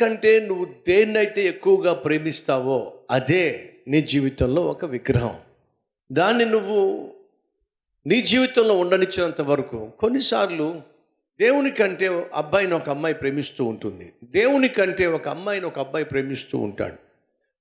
కంటే నువ్వు దేన్నైతే ఎక్కువగా ప్రేమిస్తావో అదే నీ జీవితంలో ఒక విగ్రహం. దాన్ని నువ్వు నీ జీవితంలో ఉండనిచ్చినంత వరకు కొన్నిసార్లు దేవుని కంటే అబ్బాయిని ఒక అమ్మాయి ప్రేమిస్తూ ఉంటుంది. దేవుని కంటే ఒక అమ్మాయిని ఒక అబ్బాయి ప్రేమిస్తూ ఉంటాడు.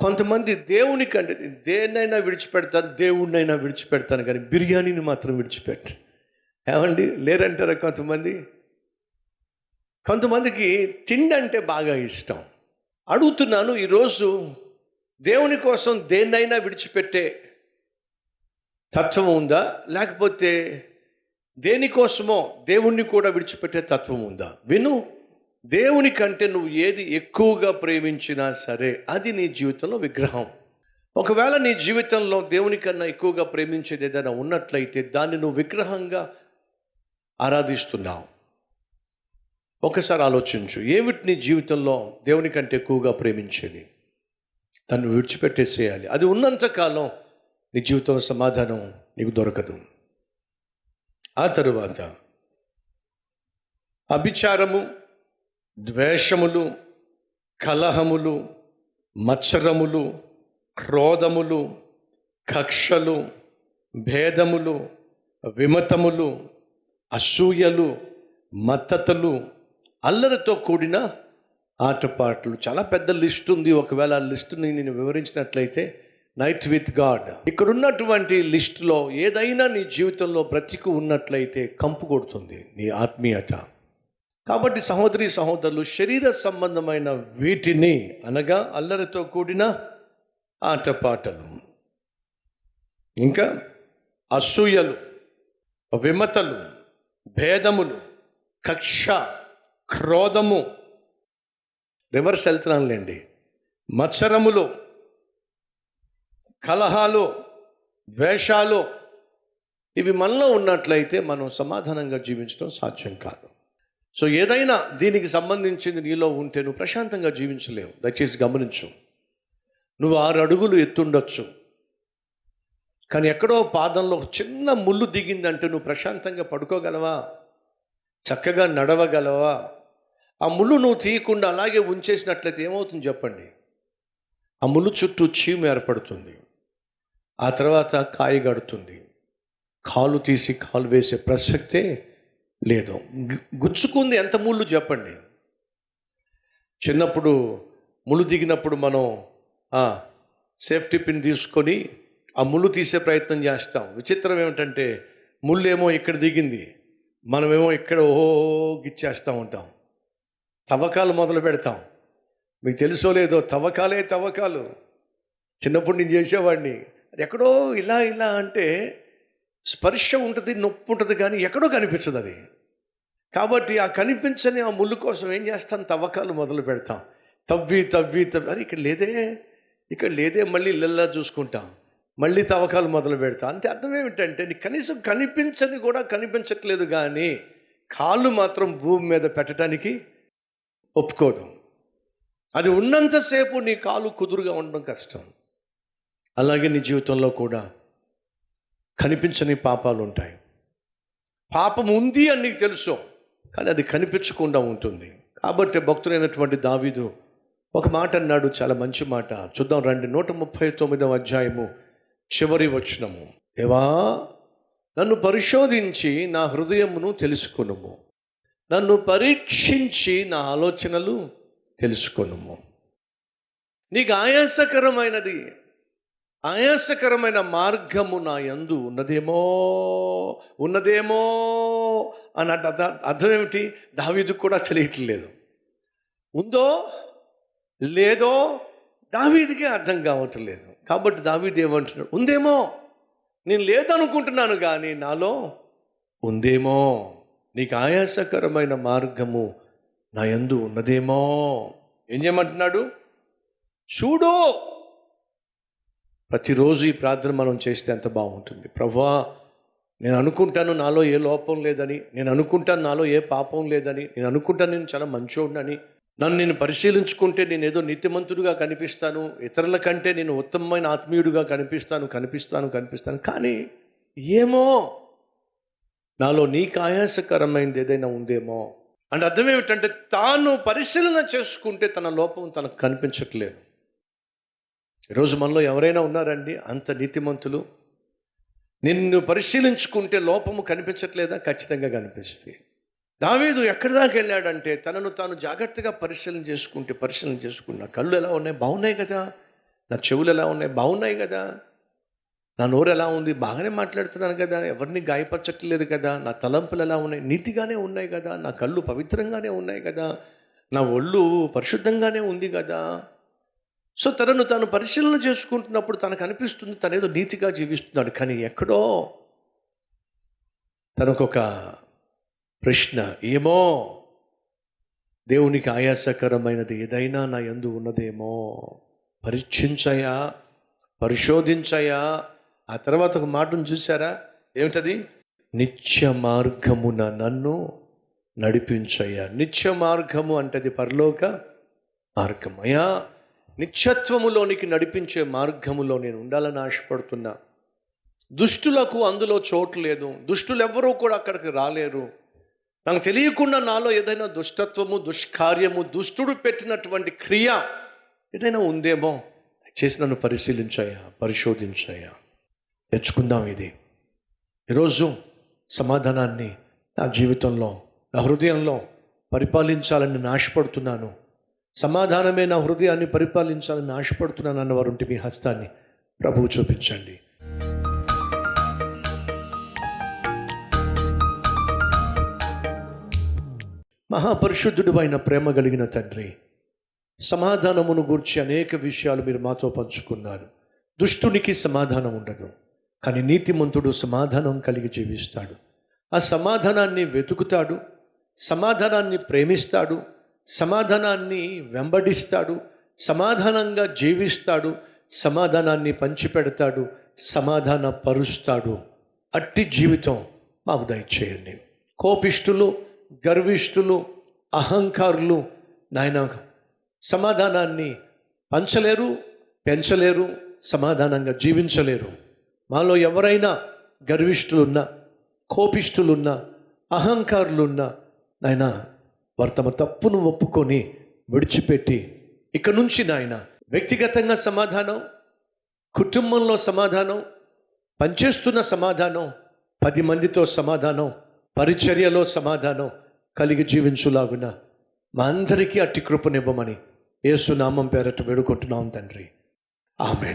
కొంతమంది దేవుని కంటే దేన్నైనా విడిచిపెడతాను దేవుణ్ణైనా విడిచిపెడతాను కానీ బిర్యానీని మాత్రం విడిచిపెట్ట ఏమండి? లేరంటారా కొంతమంది? కొంతమందికి తిండి అంటే బాగా ఇష్టం. అడుగుతున్నాను ఈరోజు దేవుని కోసం దేన్నైనా విడిచిపెట్టే తత్వం ఉందా? లేకపోతే దేనికోసమో దేవుణ్ణి కూడా విడిచిపెట్టే తత్వం ఉందా? విను దేవుని కంటే నువ్వు ఏది ఎక్కువగా ప్రేమించినా సరే అది నీ జీవితంలో విగ్రహం. ఒకవేళ నీ జీవితంలో దేవుని కన్నా ఎక్కువగా ప్రేమించేది ఏదైనా ఉన్నట్లయితే దాన్ని నువ్వు విగ్రహంగా ఆరాధిస్తున్నావు. ఒకసారి ఆలోచించు ఏమిటి నీ జీవితంలో దేవుని కంటే ఎక్కువగా ప్రేమించేది? తను విడిచిపెట్టేసేయాలి. అది ఉన్నంతకాలం నీ జీవితంలో సమాధానం నీకు దొరకదు. ఆ తరువాత అభిచారము ద్వేషములు కలహములు మత్సరములు క్రోధములు కక్షలు భేదములు విమతములు అసూయలు మత్తతలు అల్లరితో కూడిన ఆటపాటలు. చాలా పెద్ద లిస్ట్ ఉంది. ఒకవేళ ఆ లిస్టుని నేను వివరించినట్లయితే నైట్ విత్ గాడ్ ఇక్కడ ఉన్నటువంటి లిస్టులో ఏదైనా నీ జీవితంలో బ్రతికి ఉన్నట్లయితే కంపు కొడుతుంది నీ ఆత్మీయత. కాబట్టి సహోదరి సహోదరులు శరీర సంబంధమైన వీటిని అనగా అల్లరితో కూడిన ఆటపాటలు. ఇంకా అసూయలు విమతలు భేదములు కక్ష క్రోధము. రివర్స్ వెళ్తున్నానులేండి. మత్సరములు కలహాలు ద్వేషాలు ఇవి మనలో ఉన్నట్లయితే మనం సమాధానంగా జీవించడం సాధ్యం కాదు. సో ఏదైనా దీనికి సంబంధించింది నీలో ఉంటే నువ్వు ప్రశాంతంగా జీవించలేవు. దయచేసి గమనించు. నువ్వు ఆరు అడుగులు ఎత్తుండొచ్చు. కానీ ఎక్కడో పాదంలో చిన్న ముళ్ళు దిగిందంటే నువ్వు ప్రశాంతంగా పడుకోగలవా? చక్కగా నడవగలవా? ఆ ముళ్ళు నువ్వు తీయకుండా అలాగే ఉంచేసినట్లయితే ఏమవుతుంది చెప్పండి? ఆ ముళ్ళు చుట్టూ చీము ఏర్పడుతుంది. ఆ తర్వాత కాయ గడుతుంది. కాలు తీసి కాలు వేసే ప్రసక్తే లేదు. గుచ్చుకుంది ఎంత ముళ్ళు చెప్పండి? చిన్నప్పుడు ముళ్ళు దిగినప్పుడు మనం సేఫ్టీ పిన్ తీసుకొని ఆ ముళ్ళు తీసే ప్రయత్నం చేస్తాం. విచిత్రం ఏమిటంటే ముళ్ళు ఏమో ఇక్కడ దిగింది మనమేమో ఇక్కడ ఓ గిచ్చేస్తూ ఉంటాం. తవ్వకాలు మొదలు పెడతాం. మీకు తెలుసో లేదో తవ్వకాలే తవ్వకాలు. చిన్నప్పుడు నేను చేసేవాడిని. అది ఎక్కడో ఇలా ఇలా అంటే స్పర్శ ఉంటుంది నొప్పి ఉంటుంది కానీ ఎక్కడో కనిపించదు అది. కాబట్టి ఆ కనిపించని ఆ ముళ్ళు కోసం ఏం చేస్తాం? తవ్వకాలు మొదలు పెడతాం. తవ్వి తవ్వి తవ్వి. అని ఇక్కడ లేదే. ఇక్కడ లేదే మళ్ళీ ఇళ్ళల్లా చూసుకుంటాం. మళ్ళీ తవ్వకాలు మొదలు పెడతాం. అంతే అర్థం ఏమిటంటే నీకు కనీసం కనిపించని కూడా కనిపించట్లేదు కానీ కాళ్ళు మాత్రం భూమి మీద పెట్టడానికి ఒప్పుకోదు. అది ఉన్నంతసేపు నీ కాలు కుదురుగా ఉండడం కష్టం. అలాగే నీ జీవితంలో కూడా కనిపించని పాపాలు ఉంటాయి. పాపం ఉంది అని నీకు తెలుసు కానీ అది కనిపించకుండా ఉంటుంది. కాబట్టి భక్తులైనటువంటి దావీదు ఒక మాట అన్నాడు చాలా మంచి మాట. చూద్దాం రండి నూట ముప్పై తొమ్మిదవ అధ్యాయము చివరి వచ్చినము ఏవా నన్ను పరిశోధించి నా హృదయమును తెలుసుకునుము. నన్ను పరీక్షించి నా ఆలోచనలు తెలుసుకొనుము. నీకు ఆయాసకరమైనది ఆయాసకరమైన మార్గము నా యందు ఉన్నదేమో ఉన్నదేమో అని అర్థం ఏమిటి దావీదుకు కూడా తెలియట్లేదు. ఉందో లేదో దావీదికే అర్థం కావట్లేదు. కాబట్టి దావీది ఏమంటున్నాడు? ఉందేమో. నేను లేదనుకుంటున్నాను కానీ నాలో ఉందేమో. నీకు ఆయాసకరమైన మార్గము నా యందు ఉన్నదేమో. ఏం చేయమంటున్నాడు? చూడు! ప్రతిరోజు ఈ ప్రార్థన మనం చేస్తే ఎంత బాగుంటుంది. ప్రభా నేను అనుకుంటాను నాలో ఏ లోపం లేదని నేను అనుకుంటాను నాలో ఏ పాపం లేదని నేను అనుకుంటాను నేను చాలా మంచోడినని. నన్ను నేను పరిశీలించుకుంటే నేను ఏదో నీతిమంతుడుగా కనిపిస్తాను ఇతరుల కంటే నేను ఉత్తమమైన ఆత్మీయుడిగా కనిపిస్తాను కనిపిస్తాను కనిపిస్తాను. కానీ ఏమో! నాలో నీకు ఆయాసకరమైనది ఏదైనా ఉందేమో? అంటే అర్థం ఏమిటంటే తాను పరిశీలన చేసుకుంటే తన లోపం తనకు కనిపించట్లేదు. ఈరోజు మనలో ఎవరైనా ఉన్నారండి? అంత నీతిమంతులు. నిన్ను పరిశీలించుకుంటే లోపము కనిపించట్లేదా? ఖచ్చితంగా కనిపిస్తుంది. దావీదు ఎక్కడి దాకా వెళ్ళాడంటే తనను తాను జాగ్రత్తగా పరిశీలన చేసుకుంటే పరిశీలన చేసుకున్న కళ్ళు ఎలా ఉన్నాయి? బాగున్నాయి కదా? నా చెవులు ఎలా ఉన్నాయి? బాగున్నాయి కదా? నా నోరు ఎలా ఉంది? బాగానే మాట్లాడుతున్నాను కదా. ఎవరిని గాయపరచట్లేదు కదా. నా తలంపులు ఎలా ఉన్నాయి? నీతిగానే ఉన్నాయి కదా. నా కళ్ళు పవిత్రంగానే ఉన్నాయి కదా. నా ఒళ్ళు పరిశుద్ధంగానే ఉంది కదా. సో తనను తాను పరిశీలన చేసుకుంటున్నప్పుడు తనకు అనిపిస్తుంది తనేదో నీతిగా జీవిస్తున్నాడు. కానీ ఎక్కడో తనకొక ప్రశ్న ఏమో? దేవునికి ఆయాసకరమైనది ఏదైనా నా ఎందు ఉన్నదేమో? పరీక్షించయా? పరిశోధించయా? ఆ తర్వాత ఒక మాటను చూసారా ఏమిటది? నిత్య మార్గమున నన్ను నడిపించయ్యా. నిత్య మార్గము అంటది పరలోక మార్గం అయ్యా నిత్యత్వములోనికి నడిపించే మార్గములో నేను ఉండాలని ఆశపడుతున్నా. దుష్టులకు అందులో చోటు లేదు. దుష్టులు ఎవ్వరూ కూడా అక్కడికి రాలేరు. నాకు తెలియకుండా నాలో ఏదైనా దుష్టత్వము దుష్కార్యము దుష్టుడు పెట్టినటువంటి క్రియ ఏదైనా ఉందేమో? చేసి నన్ను పరిశీలించాయా పరిశోధించాయా తెచ్చుకుందాం ఇది. ఈరోజు సమాధానాన్ని నా జీవితంలో నా హృదయంలో పరిపాలించాలని నాశపడుతున్నాను. సమాధానమే నా హృదయాన్ని పరిపాలించాలని ఆశపడుతున్నాను అన్నవారుంటి మీ హస్తాన్ని ప్రభువు చూపించండి. మహాపరిశుద్ధుడు అయిన ప్రేమ కలిగిన తండ్రి సమాధానమును గూర్చి అనేక విషయాలు మీరు మాతో పంచుకున్నారు. దుష్టునికి సమాధానం ఉండదు. కానీ నీతిమంతుడు సమాధానం కలిగి జీవిస్తాడు. ఆ సమాధానాన్ని వెతుకుతాడు సమాధానాన్ని ప్రేమిస్తాడు సమాధానాన్ని వెంబడిస్తాడు సమాధానంగా జీవిస్తాడు సమాధానాన్ని పంచిపెడతాడు సమాధాన పరుస్తాడు అట్టి జీవితం మాకు దయచేయండి. కోపిష్టులు గర్విష్ఠులు అహంకారులు నాయన సమాధానాన్ని పంచలేరు పెంచలేరు సమాధానంగా జీవించలేరు. మాలో ఎవరైనా గర్విష్ఠులున్నా కోపిష్ఠులున్నా అహంకారులున్నా నాయన వారు తమ తప్పును ఒప్పుకొని విడిచిపెట్టి ఇక నుంచి నాయన వ్యక్తిగతంగా సమాధానం కుటుంబంలో సమాధానం పనిచేస్తున్న సమాధానం పది మందితో సమాధానం పరిచర్యలో సమాధానం కలిగి జీవించులాగున మా అందరికీ అట్టి కృపనివ్వమని ఏసునామం పేరట వేడుకుంటున్నాం తండ్రి. ఆమె